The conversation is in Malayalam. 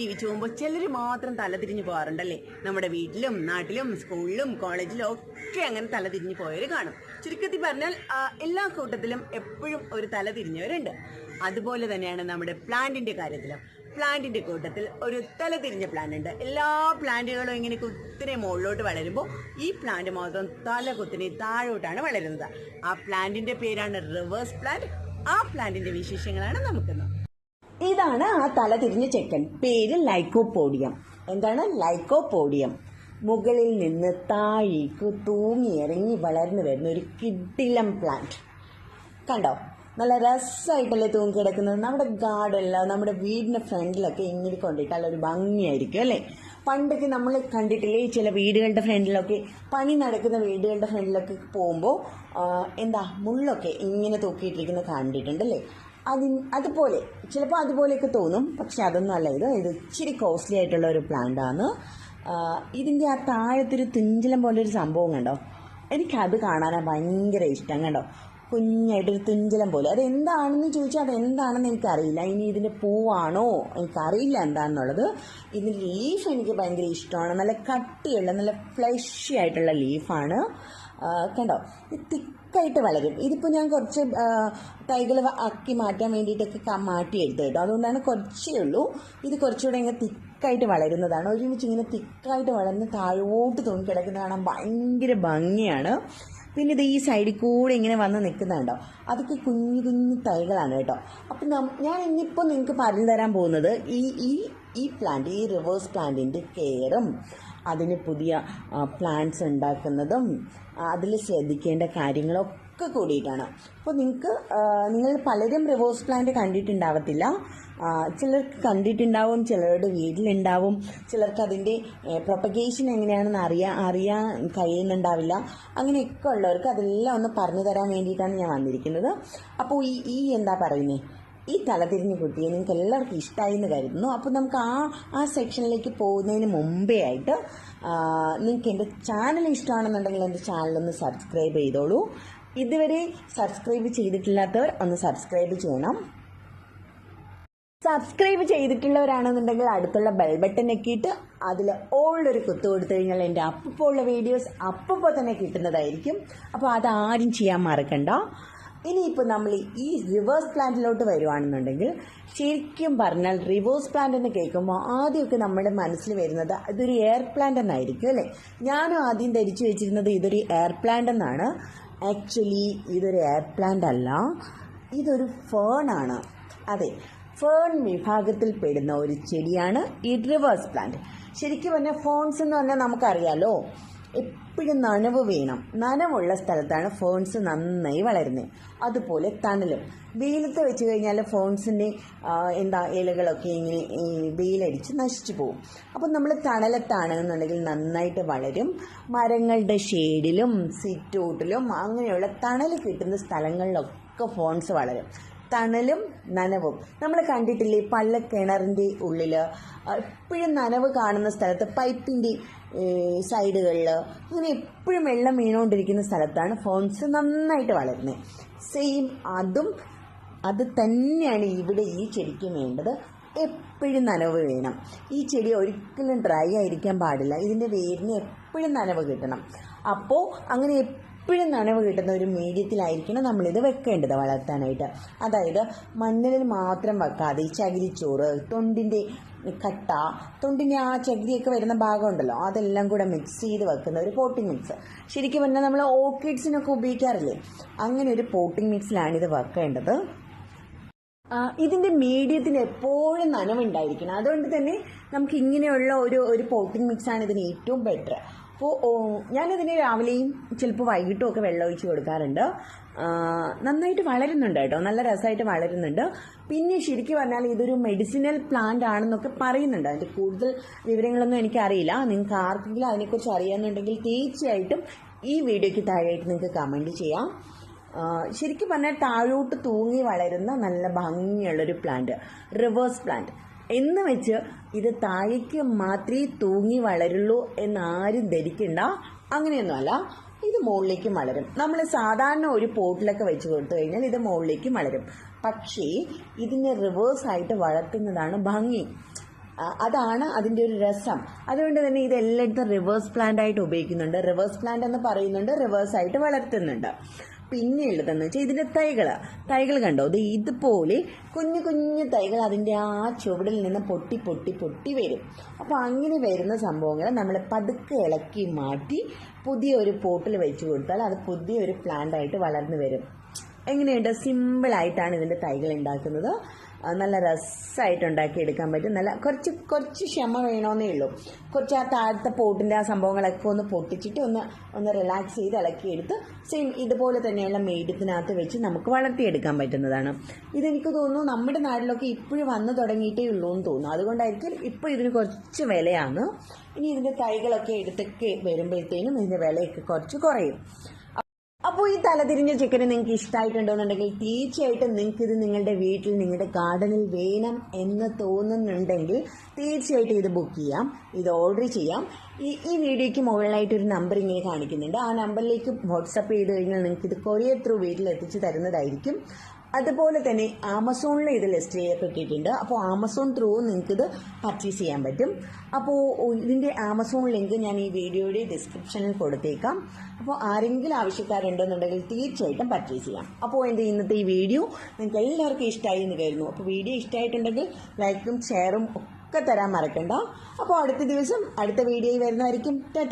ജീവിച്ചു പോകുമ്പോൾ ചിലർ മാത്രം തലതിരിഞ്ഞു പോകാറുണ്ടല്ലേ? നമ്മുടെ വീട്ടിലും നാട്ടിലും സ്കൂളിലും കോളേജിലും ഒക്കെ അങ്ങനെ തലതിരിഞ്ഞു പോയവർ കാണും. ചുരുക്കത്തിൽ പറഞ്ഞാൽ എല്ലാ കൂട്ടത്തിലും എപ്പോഴും ഒരു തല തിരിഞ്ഞവരുണ്ട് അതുപോലെ തന്നെയാണ് നമ്മുടെ പ്ലാന്റിന്റെ കാര്യത്തിലും. പ്ലാന്റിന്റെ കൂട്ടത്തിൽ ഒരു തലതിരിഞ്ഞ പ്ലാന്റ് ഉണ്ട് എല്ലാ പ്ലാന്റുകളും ഇങ്ങനെ കുത്തിനെ മുകളിലോട്ട് വളരുമ്പോൾ ഈ പ്ലാന്റ് മാത്രം തല കുത്തിനെ താഴോട്ടാണ് വളരുന്നത്. ആ പ്ലാന്റിന്റെ പേരാണ് റിവേഴ്സ് പ്ലാന്റ്. ആ പ്ലാന്റിന്റെ വിശേഷങ്ങളാണ് നമുക്കിന്ന്. ഇതാണ് ആ തല തിരിഞ്ഞ ചെക്കൻ. പേര് ലൈക്കോപോഡിയം. എന്താണ്? ലൈക്കോപോഡിയം. മുകളിൽ നിന്ന് താഴേക്ക് തൂങ്ങി ഇറങ്ങി വളർന്നു വരുന്ന ഒരു കിഡിലം പ്ലാന്റ് കണ്ടോ? നല്ല രസമായിട്ടല്ലേ തൂങ്ങി കിടക്കുന്നത്. നമ്മുടെ ഗാർഡനിലോ നമ്മുടെ വീടിന്റെ ഫ്രണ്ടിലൊക്കെ ഇങ്ങനെ കൊണ്ടിട്ടാൽ ഒരു ഭംഗിയായിരിക്കും അല്ലേ? പണ്ടൊക്കെ നമ്മൾ കണ്ടിട്ടില്ലേ ചില വീടുകളുടെ ഫ്രണ്ടിലൊക്കെ പണി നടക്കുന്ന വീടുകളുടെ ഫ്രണ്ടിലൊക്കെ പോകുമ്പോൾ എന്താ മുള്ളൊക്കെ ഇങ്ങനെ തൂക്കിയിട്ടിരിക്കുന്നത് കണ്ടിട്ടുണ്ടല്ലേ അതിന് അതുപോലെ ചിലപ്പോൾ അതുപോലെയൊക്കെ തോന്നും പക്ഷെ അതൊന്നും അല്ല. ഇത് ഇത് ഇച്ചിരി കോസ്റ്റ്ലി ആയിട്ടുള്ള ഒരു പ്ലാന്റ് ആണ്. ഇതിന്റെ ആ താഴത്തൊരു തുഞ്ചിലം പോലെ ഒരു സംഭവം കണ്ടോ? എനിക്കത് കാണാനാണ് ഭയങ്കര ഇഷ്ടം കണ്ടോ? കുഞ്ഞായിട്ടൊരു തുഞ്ചിലം പോലെ. അത് എന്താണെന്ന് ചോദിച്ചാൽ അത് എന്താണെന്ന് എനിക്കറിയില്ല. ഇനി ഇതിന്റെ പൂവാണോ? എനിക്കറിയില്ല എന്താണെന്നുള്ളത് ഇതിന്റെ ലീഫ് എനിക്ക് ഭയങ്കര ഇഷ്ടമാണ്. നല്ല കട്ടിയുള്ള നല്ല ഫ്ലഷി ആയിട്ടുള്ള ലീഫാണ് കണ്ടോ? ഇത് തിക്കായിട്ട് വളരും. ഇതിപ്പോൾ ഞാൻ കുറച്ച് തൈകൾ ആക്കി മാറ്റാൻ വേണ്ടിയിട്ടൊക്കെ മാറ്റിയെടുത്ത് കേട്ടോ. അതുകൊണ്ടാണ് കുറച്ചേ ഉള്ളൂ. ഇത് കുറച്ചുകൂടെ ഇങ്ങനെ തിക്കായിട്ട് വളരുന്നതാണ്. ഒരുമിച്ച് ഇങ്ങനെ തിക്കായിട്ട് വളർന്ന് താഴോട്ട് തൂങ്ങി കിടക്കുന്ന കാണാൻ ഭയങ്കര ഭംഗിയാണ്. പിന്നെ ഇത് ഈ സൈഡിൽ കൂടെ ഇങ്ങനെ വന്ന് നിൽക്കുന്നുണ്ടോ അതൊക്കെ കുഞ്ഞു കുഞ്ഞു തൈകളാണ് കേട്ടോ. അപ്പം ഞാൻ ഇന്നിപ്പോൾ നിങ്ങൾക്ക് പറഞ്ഞു തരാൻ പോകുന്നത് ഈ ഈ ഈ പ്ലാന്റ് ഈ റിവേഴ്സ് പ്ലാന്റിന്റെ കെയറും അതിന് പുതിയ പ്ലാൻസ് ഉണ്ടാക്കുന്നതും അതിൽ ശ്രദ്ധിക്കേണ്ട കാര്യങ്ങളൊക്കെ കൂടിയിട്ടാണ്. അപ്പോൾ നിങ്ങൾക്ക് നിങ്ങൾ പലരും റിവേഴ്സ് പ്ലാന്റ് കണ്ടിട്ടുണ്ടാവത്തില്ല. ചിലർക്ക് കണ്ടിട്ടുണ്ടാവും ചിലരുടെ വീട്ടിലുണ്ടാവും ചിലർക്ക് അതിന്റെ പ്രൊപ്പഗേഷൻ എങ്ങനെയാണെന്ന് അറിയാൻ അറിയാൻ കഴിയുന്നുണ്ടാവില്ല. അങ്ങനെയൊക്കെ ഉള്ളവർക്ക് അതെല്ലാം ഒന്ന് പറഞ്ഞു തരാൻ വേണ്ടിയിട്ടാണ് ഞാൻ വന്നിരിക്കുന്നത്. അപ്പോൾ ഈ ഈ എന്താ പറയുന്നത് ഈ തലതിരിഞ്ഞ കുട്ടിയെ നിങ്ങൾക്ക് എല്ലാവർക്കും ഇഷ്ടമായി എന്ന് കരുതുന്നു. അപ്പോൾ നമുക്ക് ആ ആ സെക്ഷനിലേക്ക് പോകുന്നതിന് മുമ്പേ ആയിട്ട് നിങ്ങൾക്ക് എന്റെ ചാനൽ ഇഷ്ടമാണെന്നുണ്ടെങ്കിൽ എന്റെ ചാനലൊന്ന് സബ്സ്ക്രൈബ് ചെയ്തോളൂ. ഇതുവരെ സബ്സ്ക്രൈബ് ചെയ്തിട്ടില്ലാത്തവർ ഒന്ന് സബ്സ്ക്രൈബ് ചെയ്യണം. സബ്സ്ക്രൈബ് ചെയ്തിട്ടുള്ളവരാണെന്നുണ്ടെങ്കിൽ അടുത്തുള്ള ബെൽ ബട്ടൺ ഞെക്കിയിട്ട് അതിൽ ഓൾഡൊരു കുത്തു കൊടുത്തു കഴിഞ്ഞാൽ എന്റെ അപ്പോൾ ഉള്ള വീഡിയോസ് അപ്പോൾ തന്നെ കിട്ടുന്നതായിരിക്കും. അപ്പോൾ അതാരും ചെയ്യാൻ മറക്കണ്ട. ഇനിയിപ്പോൾ നമ്മൾ ഈ റിവേഴ്സ് പ്ലാന്റിലോട്ട് വരുവാണെന്നുണ്ടെങ്കിൽ ശരിക്കും പറഞ്ഞാൽ റിവേഴ്സ് പ്ലാന്റ് എന്ന് കേൾക്കുമ്പോൾ ആദ്യമൊക്കെ നമ്മുടെ മനസ്സിൽ വരുന്നത് ഇതൊരു എയർ പ്ലാന്റ് എന്നായിരിക്കും അല്ലേ? ഞാനും ആദ്യം ധരിച്ചു വെച്ചിരുന്നത് ഇതൊരു എയർ പ്ലാന്റ് എന്നാണ്. ആക്ച്വലി ഇതൊരു എയർ പ്ലാന്റ് അല്ല. ഇതൊരു ഫേൺ ആണ്. അതെ ഫേൺ വിഭാഗത്തിൽ പെടുന്ന ഒരു ചെടിയാണ് ഈ റിവേഴ്സ് പ്ലാന്റ് ശരിക്കും പറഞ്ഞാൽ ഫോൺസ് എന്ന് പറഞ്ഞാൽ നമുക്കറിയാലോ എപ്പോഴും നനവ് വേണം. നനവുള്ള സ്ഥലത്താണ് ഫോൺസ് നന്നായി വളരുന്നത് അതുപോലെ തണലും. വെയിലത്ത് വെച്ച് കഴിഞ്ഞാൽ ഫോൺസിന്റെ എന്താ ഇലകളൊക്കെ ഇങ്ങനെ വെയിലടിച്ച് നശിച്ചു പോകും. അപ്പം നമ്മൾ തണലത്താണ് എന്നുണ്ടെങ്കിൽ നന്നായിട്ട് വളരും. മരങ്ങളുടെ ഷെയ്ഡിലും സിറ്റൗട്ടിലും അങ്ങനെയുള്ള തണൽ കിട്ടുന്ന സ്ഥലങ്ങളിലൊക്കെ ഫോൺസ് വളരും. തണലും നനവും. നമ്മൾ കണ്ടിട്ടില്ലേ പള്ള കിണറിന്റെ ഉള്ളിൽ എപ്പോഴും നനവ് കാണുന്ന സ്ഥലത്ത് പൈപ്പിന്റെ സൈഡുകളിൽ അങ്ങനെ എപ്പോഴും വെള്ളം വീണുകൊണ്ടിരിക്കുന്ന സ്ഥലത്താണ് ഫോൺസ് നന്നായിട്ട് വളരുന്നത് സെയിം അതും അത് തന്നെയാണ് ഇവിടെ ഈ ചെടിക്ക് വേണ്ടത്. എപ്പോഴും നനവ് വേണം. ഈ ചെടി ഒരിക്കലും ഡ്രൈ ആയിരിക്കാൻ പാടില്ല. ഇതിന്റെ വേരിന് എപ്പോഴും നനവ് കിട്ടണം. അപ്പോൾ അങ്ങനെ എപ്പോഴും നനവ് കിട്ടുന്ന ഒരു മീഡിയത്തിലായിരിക്കണം നമ്മളിത് വെക്കേണ്ടത് വളർത്താനായിട്ട്. അതായത് മണ്ണിൽ മാത്രം വെക്കാതെ ചകിരിച്ചോറ് തൊണ്ടിന്റെ കട്ട തൊണ്ടിന്റെ ആ ചകിരിയൊക്കെ വരുന്ന ഭാഗമുണ്ടല്ലോ അതെല്ലാം കൂടെ മിക്സ് ചെയ്ത് വെക്കുന്ന ഒരു പോട്ടിംഗ് മിക്സ് ശരിക്കും പറഞ്ഞാൽ നമ്മൾ ഓർക്കിഡ്സിനൊക്കെ ഉപയോഗിക്കാറില്ലേ? അങ്ങനെ ഒരു പോട്ടിംഗ് മിക്സിലാണ് ഇത് വെക്കേണ്ടത്. ഇതിന്റെ മീഡിയത്തിന് എപ്പോഴും നനവുണ്ടായിരിക്കണം. അതുകൊണ്ട് തന്നെ നമുക്ക് ഇങ്ങനെയുള്ള ഒരു ഒരു പോട്ടിംഗ് മിക്സാണ് ഇതിന് ഏറ്റവും ബെറ്റർ അപ്പോൾ ഞാനിതിന് രാവിലെയും ചിലപ്പോൾ വൈകിട്ടും ഒക്കെ വെള്ളം ഒഴിച്ച് കൊടുക്കാറുണ്ട്. നന്നായിട്ട് വളരുന്നുണ്ട് കേട്ടോ. നല്ല രസമായിട്ട് വളരുന്നുണ്ട്. പിന്നെ ശരിക്കും പറഞ്ഞാൽ ഇതൊരു മെഡിസിനൽ പ്ലാന്റ് ആണെന്നൊക്കെ പറയുന്നുണ്ട്. അതിന്റെ കൂടുതൽ വിവരങ്ങളൊന്നും എനിക്കറിയില്ല. നിങ്ങൾക്ക് ആർക്കെങ്കിലും അതിനെക്കുറിച്ച് അറിയാമെന്നുണ്ടെങ്കിൽ തീർച്ചയായിട്ടും ഈ വീഡിയോയ്ക്ക് താഴെയായിട്ട് നിങ്ങൾക്ക് കമന്റ് ചെയ്യാം. ശരിക്കും പറഞ്ഞാൽ താഴോട്ട് തൂങ്ങി വളരുന്ന നല്ല ഭംഗിയുള്ളൊരു പ്ലാന്റ് റിവേഴ്സ് പ്ലാന്റ് എന്ന് വെച്ച് ഇത് താഴേക്ക് മാത്രമേ തൂങ്ങി വളരുള്ളൂ എന്നാരും ധരിക്കണ്ട. അങ്ങനെയൊന്നുമല്ല ഇത് മുകളിലേക്കും വളരും നമ്മൾ സാധാരണ ഒരു പോട്ടിലൊക്കെ വെച്ച് കൊടുത്തു കഴിഞ്ഞാൽ ഇത് മുകളിലേക്കും വളരും പക്ഷേ ഇതിനെ റിവേഴ്സ് ആയിട്ട് വളർത്തുന്നതാണ് ഭംഗി. അതാണ് അതിന്റെ ഒരു രസം. അതുകൊണ്ട് തന്നെ ഇത് എല്ലായിടത്തും റിവേഴ്സ് പ്ലാന്റ് ആയിട്ട് ഉപയോഗിക്കുന്നുണ്ട്. റിവേഴ്സ് പ്ലാന്റ് എന്ന് പറയുന്നുണ്ട് റിവേഴ്സ് ആയിട്ട് വളർത്തുന്നുണ്ട്. പിന്നെ ഉള്ളതെന്ന് വെച്ചാൽ ഇതിന്റെ തൈകൾ തൈകൾ കണ്ടോ? ഇത് ഇതുപോലെ കുഞ്ഞു കുഞ്ഞു തൈകൾ അതിന്റെ ആ ചുവടിൽ നിന്ന് പൊട്ടി പൊട്ടി പൊട്ടി വരും. അപ്പോൾ അങ്ങനെ വരുന്ന സംഭവങ്ങൾ നമ്മൾ പതുക്കെ ഇളക്കി മാറ്റി പുതിയൊരു പോട്ടിൽ വെച്ച് കൊടുത്താൽ അത് പുതിയൊരു പ്ലാന്റ് ആയിട്ട് വളർന്നു വരും. എങ്ങനെയുണ്ട്? സിമ്പിളായിട്ടാണ് ഇതിന്റെ തൈകൾ ഉണ്ടാക്കുന്നത്. നല്ല രസമായിട്ട് ഉണ്ടാക്കി എടുക്കാൻ പറ്റും. നല്ല കുറച്ച് കുറച്ച് ക്ഷമ വേണമെന്നേ ഉള്ളൂ. കുറച്ച് ആ താഴത്തെ പോട്ടിന്റെ ആ സംഭവങ്ങളൊക്കെ ഒന്ന് പൊട്ടിച്ചിട്ട് ഒന്ന് ഒന്ന് റിലാക്സ് ചെയ്ത് ഇളക്കിയെടുത്ത് സെയിം ഇതുപോലെ തന്നെയുള്ള മീഡിയത്തിനകത്ത് വെച്ച് നമുക്ക് വളർത്തിയെടുക്കാൻ പറ്റുന്നതാണ്. ഇതെനിക്ക് തോന്നുന്നു നമ്മുടെ നാട്ടിലൊക്കെ ഇപ്പോഴും വന്നു തുടങ്ങിയിട്ടേ ഉള്ളൂ എന്ന് തോന്നുന്നു. അതുകൊണ്ടായിരിക്കും ഇപ്പോൾ ഇതിന് കുറച്ച് വിലയാണ്. ഇനി ഇതിന്റെ തൈകളൊക്കെ എടുത്തൊക്കെ വരുമ്പോഴത്തേനും ഇതിന്റെ വിലയൊക്കെ കുറച്ച് കുറയും. അപ്പോൾ ഈ തലതിരിഞ്ഞ ചിക്കൻ നിങ്ങൾക്ക് ഇഷ്ടമായിട്ടുണ്ടോന്നുണ്ടെങ്കിൽ തീർച്ചയായിട്ടും നിങ്ങൾക്ക് ഇത് നിങ്ങളുടെ വീട്ടിൽ നിങ്ങളുടെ ഗാർഡനിൽ വേണം എന്ന് തോന്നുന്നുണ്ടെങ്കിൽ തീർച്ചയായിട്ടും ഇത് ബുക്ക് ചെയ്യാം. ഇത് ഓർഡർ ചെയ്യാം. ഈ ഈ വീഡിയോയ്ക്ക് മുകളിലായിട്ട് ഒരു നമ്പർ ഇങ്ങനെ കാണിക്കുന്നുണ്ട്. ആ നമ്പറിലേക്ക് വാട്സപ്പ് ചെയ്ത് കഴിഞ്ഞാൽ നിങ്ങൾക്ക് ഇത് കൊറിയർ ത്രൂ വീട്ടിൽ എത്തിച്ച് തരുന്നതായിരിക്കും. അതുപോലെ തന്നെ ആമസോണിൽ ഇത് ലിസ്റ്റ് ചെയ്യപ്പെട്ടിട്ടുണ്ട്. അപ്പോൾ ആമസോൺ ത്രൂ നിങ്ങൾക്കിത് പർച്ചേസ് ചെയ്യാൻ പറ്റും. അപ്പോൾ ഇതിന്റെ ആമസോൺ ലിങ്ക് ഞാൻ ഈ വീഡിയോയുടെ ഡിസ്ക്രിപ്ഷനിൽ കൊടുത്തേക്കാം. അപ്പോൾ ആരെങ്കിലും ആവശ്യക്കാരുണ്ടെന്നുണ്ടെങ്കിൽ തീർച്ചയായിട്ടും പർച്ചേസ് ചെയ്യാം. അപ്പോൾ എന്റെ ഇന്നത്തെ ഈ വീഡിയോ നിങ്ങൾക്ക് എല്ലാവർക്കും ഇഷ്ടമായി എന്ന് കരുതുന്നു. അപ്പോൾ വീഡിയോ ഇഷ്ടമായിട്ടുണ്ടെങ്കിൽ ലൈക്കും ഷെയറും ഒക്കെ തരാൻ മറക്കണ്ട. അപ്പോൾ അടുത്ത ദിവസം അടുത്ത വീഡിയോയിൽ വരുന്നതായിരിക്കും. ടാറ്റ.